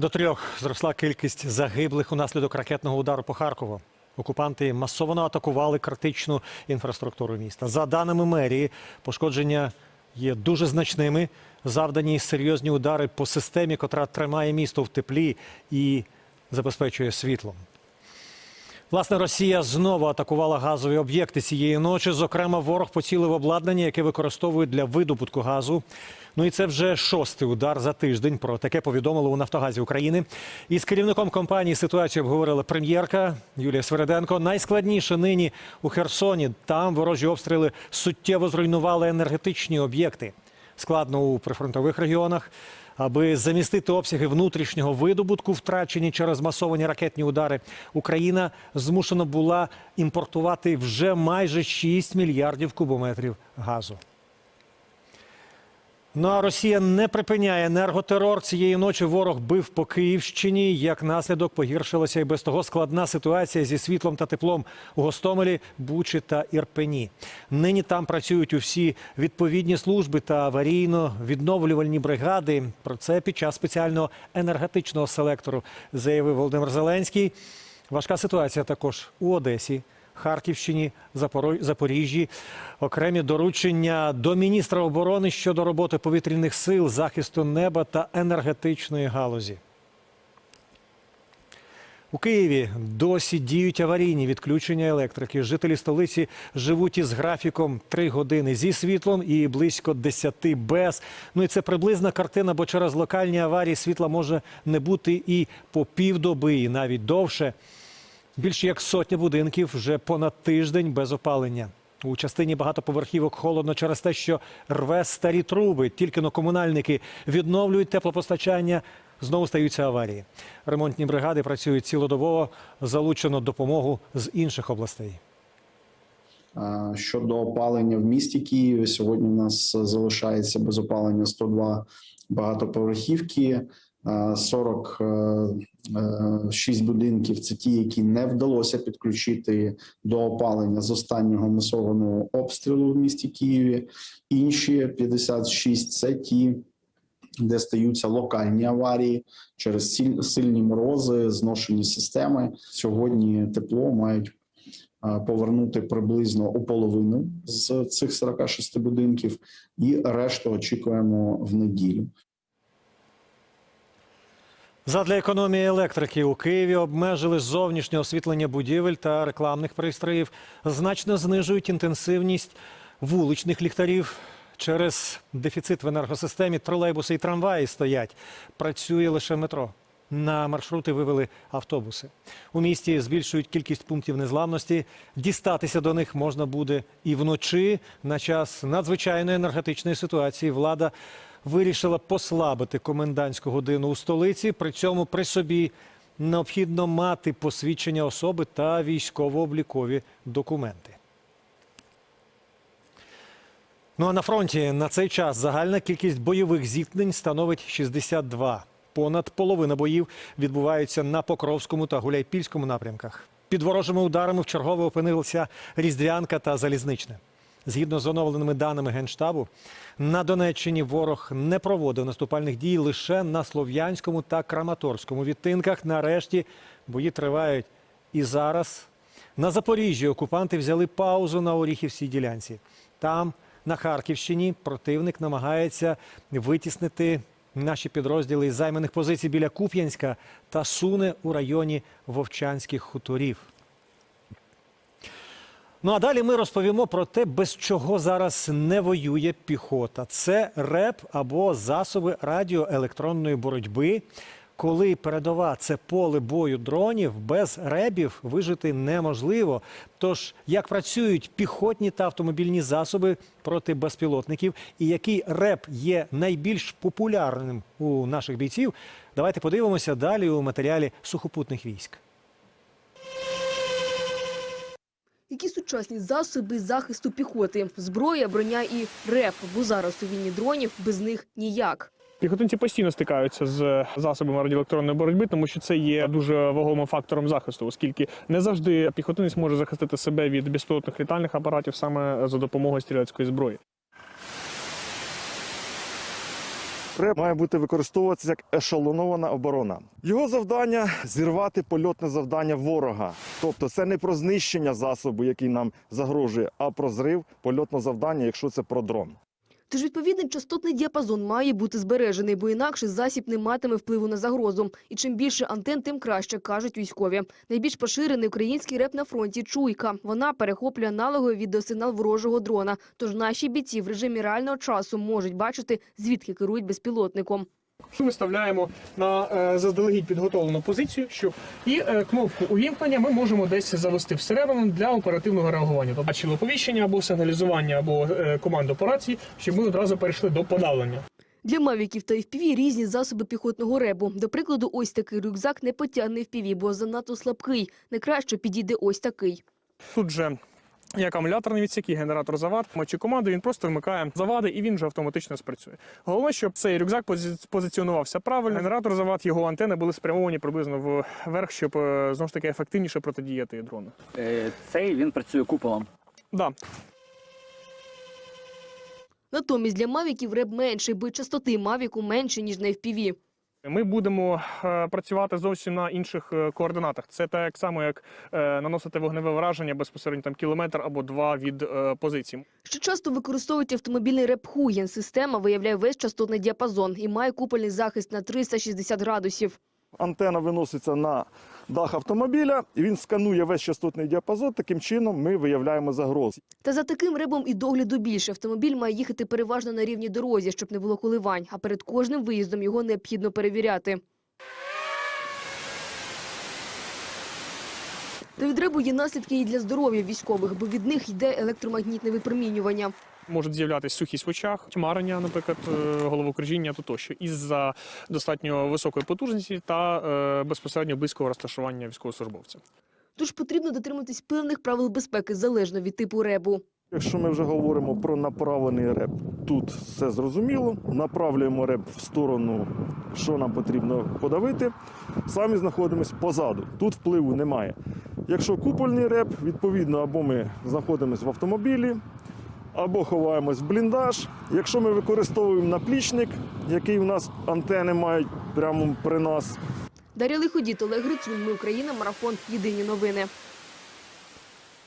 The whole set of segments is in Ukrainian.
До трьох зросла кількість загиблих унаслідок ракетного удару по Харкову. Окупанти масово атакували критичну інфраструктуру міста. За даними мерії, пошкодження є дуже значними. Завдані серйозні удари по системі, котра тримає місто в теплі і забезпечує світлом. Власне, Росія знову атакувала газові об'єкти цієї ночі. Зокрема, ворог поцілив обладнання, яке використовують для видобутку газу. Ну і це вже шостий удар за тиждень. Про таке повідомили у Нафтогазі України. Із керівником компанії ситуацію обговорила прем'єрка Юлія Свереденко. Найскладніше нині у Херсоні. Там ворожі обстріли суттєво зруйнували енергетичні об'єкти. Складно у прифронтових регіонах. Аби замістити обсяги внутрішнього видобутку, втрачені через масовані ракетні удари, Україна змушена була імпортувати вже майже 6 мільярдів кубометрів газу. Ну а Росія не припиняє енерготерор. Цієї ночі ворог бив по Київщині. Як наслідок погіршилася і без того складна ситуація зі світлом та теплом у Гостомелі, Бучі та Ірпені. Нині там працюють усі відповідні служби та аварійно-відновлювальні бригади. Про це під час спеціального енергетичного селектору заявив Володимир Зеленський. Важка ситуація також у Одесі. Харківщині, Запоріжжі, окремі доручення до міністра оборони щодо роботи повітряних сил, захисту неба та енергетичної галузі. У Києві досі діють аварійні відключення електрики. Жителі столиці живуть із графіком 3 години зі світлом і близько 10 без. Ну і це приблизна картина, бо через локальні аварії світла може не бути і по півдоби, і навіть довше. Більше як сотня будинків вже понад тиждень без опалення. У частині багатоповерхівок холодно через те, що рве старі труби. Тільки но комунальники відновлюють теплопостачання. Знову стаються аварії. Ремонтні бригади працюють цілодобово. Залучено допомогу з інших областей. Щодо опалення в місті Києві, сьогодні в нас залишається без опалення 102 багатоповерхівки, 46 будинків. Це ті, які не вдалося підключити до опалення з останнього масованого обстрілу в місті Києві. Інші 56 – це ті, де стаються локальні аварії через сильні морози, зношені системи. Сьогодні тепло мають повернути приблизно у половину з цих 46 будинків, і решту очікуємо в неділю. Задля економії електрики у Києві обмежили зовнішнє освітлення будівель та рекламних пристроїв. Значно знижують інтенсивність вуличних ліхтарів. Через дефіцит в енергосистемі тролейбуси і трамваї стоять. Працює лише метро. На маршрути вивели автобуси. У місті збільшують кількість пунктів незламності. Дістатися до них можна буде і вночі. На час надзвичайної енергетичної ситуації влада вирішила послабити комендантську годину у столиці. При цьому при собі необхідно мати посвідчення особи та військово-облікові документи. Ну а на фронті на цей час загальна кількість бойових зіткнень становить 62. Понад половина боїв відбуваються на Покровському та Гуляйпільському напрямках. Під ворожими ударами вчергове опинилися Різдвянка та Залізничне. Згідно з оновленими даними Генштабу, на Донеччині ворог не проводив наступальних дій лише на Слов'янському та Краматорському відтинках. Нарешті бої тривають і зараз. На Запоріжжі окупанти взяли паузу на Оріхівській ділянці. Там, на Харківщині, противник намагається витіснити наші підрозділи із займаних позицій біля Куп'янська та Суне у районі Вовчанських хуторів. Ну а далі ми розповімо про те, без чого зараз не воює піхота. Це РЕП або засоби радіоелектронної боротьби. Коли передова це поле бою дронів, без ребів вижити неможливо. Тож як працюють піхотні та автомобільні засоби проти безпілотників, і який реп є найбільш популярним у наших бійців, давайте подивимося далі у матеріалі сухопутних військ. Які сучасні засоби захисту піхоти, зброя, броня і реп, бо зараз у війні дронів без них ніяк. Піхотинці постійно стикаються з засобами радіоелектронної боротьби, тому що це є дуже вагомим фактором захисту, оскільки не завжди піхотинець може захистити себе від безпілотних літальних апаратів саме за допомогою стрілецької зброї. РЕП має бути використовуватися як ешелонована оборона. Його завдання зірвати польотне завдання ворога. Тобто це не про знищення засобу, який нам загрожує, а про зрив польотного завдання, якщо це про дрон. Тож відповідний частотний діапазон має бути збережений, бо інакше засіб не матиме впливу на загрозу. І чим більше антен, тим краще, кажуть військові. Найбільш поширений український реп на фронті – «Чуйка». Вона перехоплює аналоговий відеосигнал ворожого дрона. Тож наші бійці в режимі реального часу можуть бачити, звідки керують безпілотником. Що виставляємо на е, заздалегідь підготовлену позицію, що і е, кнопку увімкнення ми можемо десь завести всередину для оперативного реагування. Тобто бачили оповіщення або сигналізування, або е, команду операції, щоб ми одразу перейшли до подавлення. Для мавіків та FPV різні засоби піхотного ребу. До прикладу, ось такий рюкзак не потягне FPV, бо занадто слабкий. Найкраще підійде ось такий. Тут же є акумуляторний відсік, і генератор завад. Мочі команду він просто вмикає завади і він вже автоматично спрацює. Головне, щоб цей рюкзак позиціонувався правильно. Генератор завад, його антени були спрямовані приблизно вверх, щоб е, знову ж таки ефективніше протидіяти дрону. Е, Цей він працює куполом. Да, Натомість для мавіків реб менший, бо частоти мавіку менше, ніж на FPV. Ми будемо е, працювати зовсім на інших е, координатах. Це так само, як е, наносити вогневе враження безпосередньо там кілометр або два від позицій. позиції. Ще часто використовують автомобільний реп Хуєн. Система виявляє весь частотний діапазон і має купольний захист на 360 градусів. Антена виноситься на дах автомобіля, він сканує весь частотний діапазон. Таким чином ми виявляємо загрози. Та за таким ребом і догляду більше. Автомобіль має їхати переважно на рівній дорозі, щоб не було коливань, а перед кожним виїздом його необхідно перевіряти. Та від ребу є наслідки і для здоров'я військових, бо від них йде електромагнітне випромінювання. Можуть з'являтися сухість в очах, тьмарення, наприклад, е, головокружіння то тощо, із-за достатньо високої потужності та е, безпосередньо близького розташування військовослужбовця. Тож потрібно дотримуватись певних правил безпеки залежно від типу ребу. Якщо ми вже говоримо про направлений реп, тут все зрозуміло. Направлюємо реп в сторону, що нам потрібно подавити. Самі знаходимося позаду. Тут впливу немає. Якщо купольний реп, відповідно, або ми знаходимося в автомобілі, або ховаємось в бліндаж. Якщо ми використовуємо наплічник, який у нас антени мають прямо при нас, Дар'я Лиходіт, Олег Грицун, Ми Україна, Марафон. Єдині новини.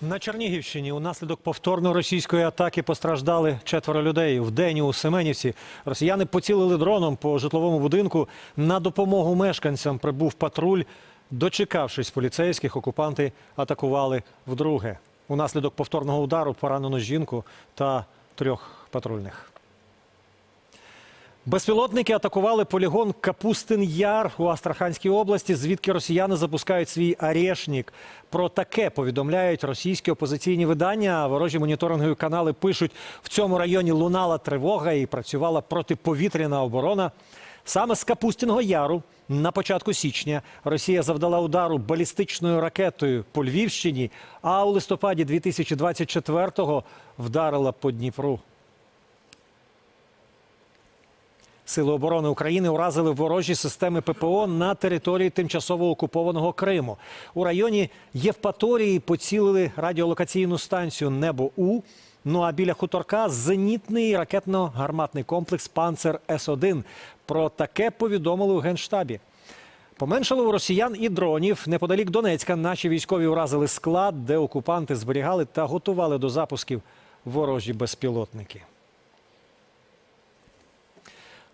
На Чернігівщині унаслідок повторної російської атаки постраждали четверо людей. Вдень у Семенівці росіяни поцілили дроном по житловому будинку. На допомогу мешканцям прибув патруль. Дочекавшись поліцейських, окупанти атакували вдруге. Унаслідок повторного удару поранено жінку та трьох патрульних. Безпілотники атакували полігон Капустин Яр у Астраханській області, звідки росіяни запускають свій арешнік. Про таке повідомляють російські опозиційні видання. Ворожі моніторингові канали пишуть, в цьому районі лунала тривога і працювала протиповітряна оборона. Саме з Капустіного Яру на початку січня Росія завдала удару балістичною ракетою по Львівщині, а у листопаді 2024-го вдарила по Дніпру. Сили оборони України уразили ворожі системи ППО на території тимчасово окупованого Криму. У районі Євпаторії поцілили радіолокаційну станцію Небо У. Ну а біля хуторка зенітний ракетно-гарматний комплекс Панцер С-1. Про таке повідомили у генштабі. Поменшало у росіян і дронів. Неподалік Донецька наші військові уразили склад, де окупанти зберігали та готували до запусків ворожі безпілотники.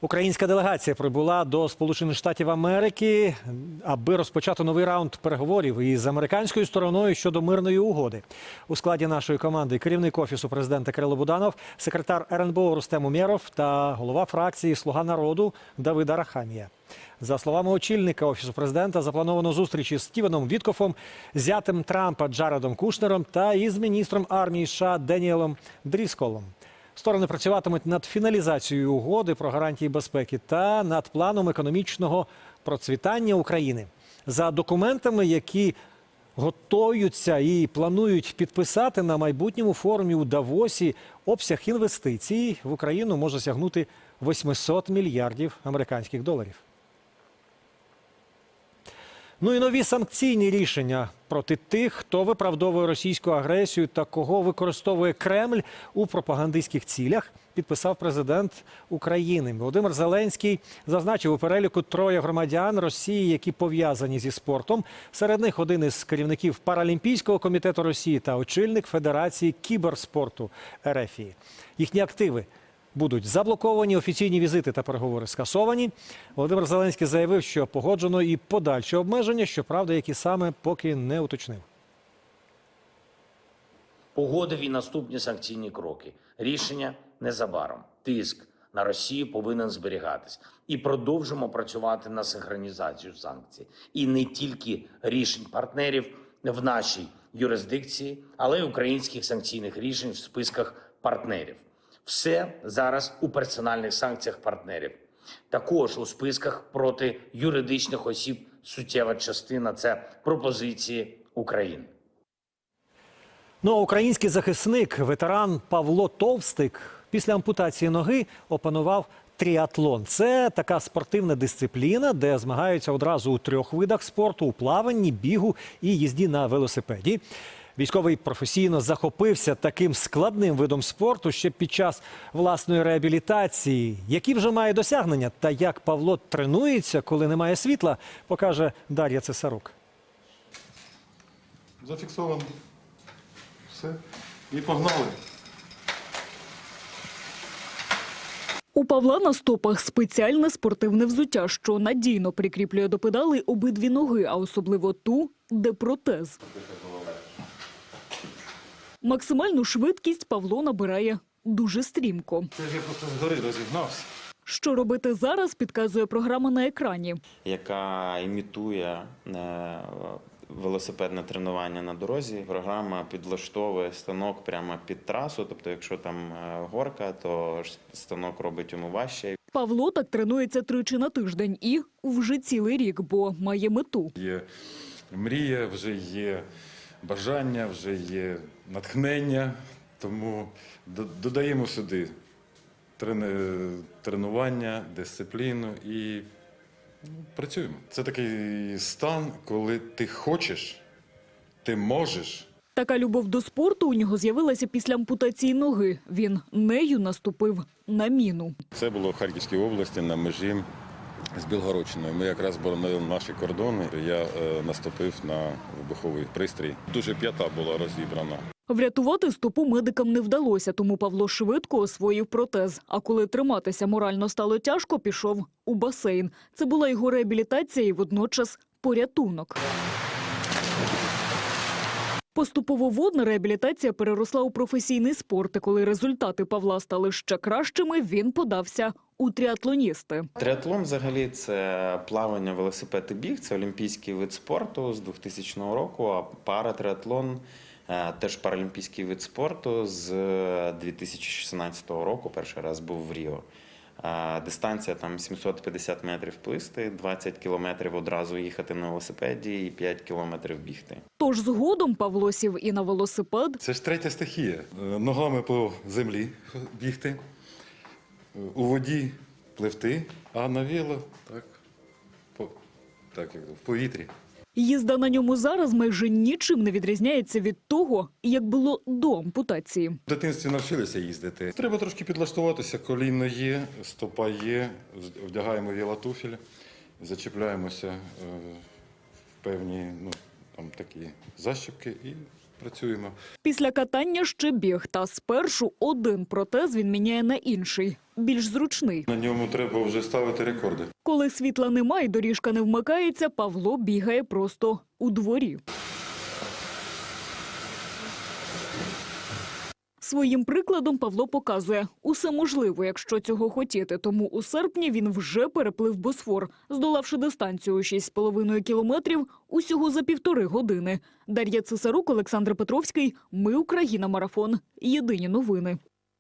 Українська делегація прибула до Сполучених Штатів Америки, аби розпочати новий раунд переговорів із американською стороною щодо мирної угоди. У складі нашої команди керівник офісу президента Кирило Буданов, секретар РНБО Рустем Умєров та голова фракції Слуга народу Давид Арахамія. За словами очільника офісу президента, заплановано зустріч із Стівеном Віткофом, зятем Трампа Джаредом Кушнером та із міністром армії США Деніелом Дрісколом. Сторони працюватимуть над фіналізацією угоди про гарантії безпеки та над планом економічного процвітання України за документами, які готуються і планують підписати на майбутньому форумі у Давосі. Обсяг інвестицій в Україну може сягнути 800 мільярдів американських доларів. Ну і нові санкційні рішення проти тих, хто виправдовує російську агресію та кого використовує Кремль у пропагандистських цілях. підписав президент України. Володимир Зеленський зазначив у переліку троє громадян Росії, які пов'язані зі спортом. Серед них один із керівників Паралімпійського комітету Росії та очільник Федерації кіберспорту РФії. Їхні активи будуть заблоковані, офіційні візити та переговори скасовані. Володимир Зеленський заявив, що погоджено і подальші обмеження, щоправда, які саме поки не уточнив. Погодив і наступні санкційні кроки. Рішення незабаром. Тиск на Росію повинен зберігатись. І продовжимо працювати на синхронізацію санкцій. І не тільки рішень партнерів в нашій юрисдикції, але й українських санкційних рішень в списках партнерів. Все зараз у персональних санкціях партнерів. Також у списках проти юридичних осіб суттєва частина це пропозиції України. Ну, а український захисник, ветеран Павло Товстик, після ампутації ноги опанував тріатлон. Це така спортивна дисципліна, де змагаються одразу у трьох видах спорту: у плаванні, бігу і їзді на велосипеді. Військовий професійно захопився таким складним видом спорту ще під час власної реабілітації. Які вже має досягнення та як Павло тренується, коли немає світла, покаже Дар'я Цесарук. Зафіксовано. Все. І погнали. У Павла на стопах спеціальне спортивне взуття, що надійно прикріплює до педалей обидві ноги, а особливо ту, де протез. Максимальну швидкість Павло набирає дуже стрімко. Це ж я просто згори розігнався. Що робити зараз, підказує програма на екрані. яка імітує е, велосипедне тренування на дорозі. Програма підлаштовує станок прямо під трасу. Тобто, якщо там е, горка, то ж станок робить йому важче. Павло так тренується тричі на тиждень і вже цілий рік, бо має мету. Є мрія, вже є бажання, вже є натхнення. Тому додаємо сюди тренування, дисципліну і ну, працюємо. Це такий стан, коли ти хочеш, ти можеш. Така любов до спорту у нього з'явилася після ампутації ноги. Він нею наступив на міну. Це було в Харківській області на межі з Білгородщиною. Ми якраз боронили наші кордони. Я е, наступив на вибуховий пристрій. Дуже п'ята була розібрана. Врятувати стопу медикам не вдалося, тому Павло швидко освоїв протез. А коли триматися морально стало тяжко, пішов у басейн. Це була його реабілітація і водночас порятунок. Поступово водна реабілітація переросла у професійний спорт. І коли результати Павла стали ще кращими, він подався у тріатлоністи. Триатлон взагалі це плавання, велосипед і біг. Це олімпійський вид спорту з 2000 року. А паратриатлон е, теж паралімпійський вид спорту з 2016 року. Перший раз був в Ріо. Дистанція там 750 метрів плисти, 20 кілометрів одразу їхати на велосипеді і 5 кілометрів бігти. Тож згодом Павло сів і на велосипед, Це ж третя стихія. Е, Ногами по землі бігти, е, у воді пливти, а на вело так, по, так як в повітрі. Їзда на ньому зараз майже нічим не відрізняється від того, як було до ампутації. В дитинстві навчилися їздити. Треба трошки підлаштуватися, коліно є, стопа є, вдягаємо вілатуфіль, зачіпляємося е, в певні ну, там, такі защіпки і працюємо. Після катання ще біг, та спершу один протез він міняє на інший, більш зручний. На ньому треба вже ставити рекорди. Коли світла немає, доріжка не вмикається, Павло бігає просто у дворі. Своїм прикладом Павло показує – усе можливо, якщо цього хотіти. Тому у серпні він вже переплив Босфор, здолавши дистанцію у 6,5 кілометрів усього за півтори години. Дар'я Цесарук, Олександр Петровський. Ми Україна. Марафон. Єдині новини.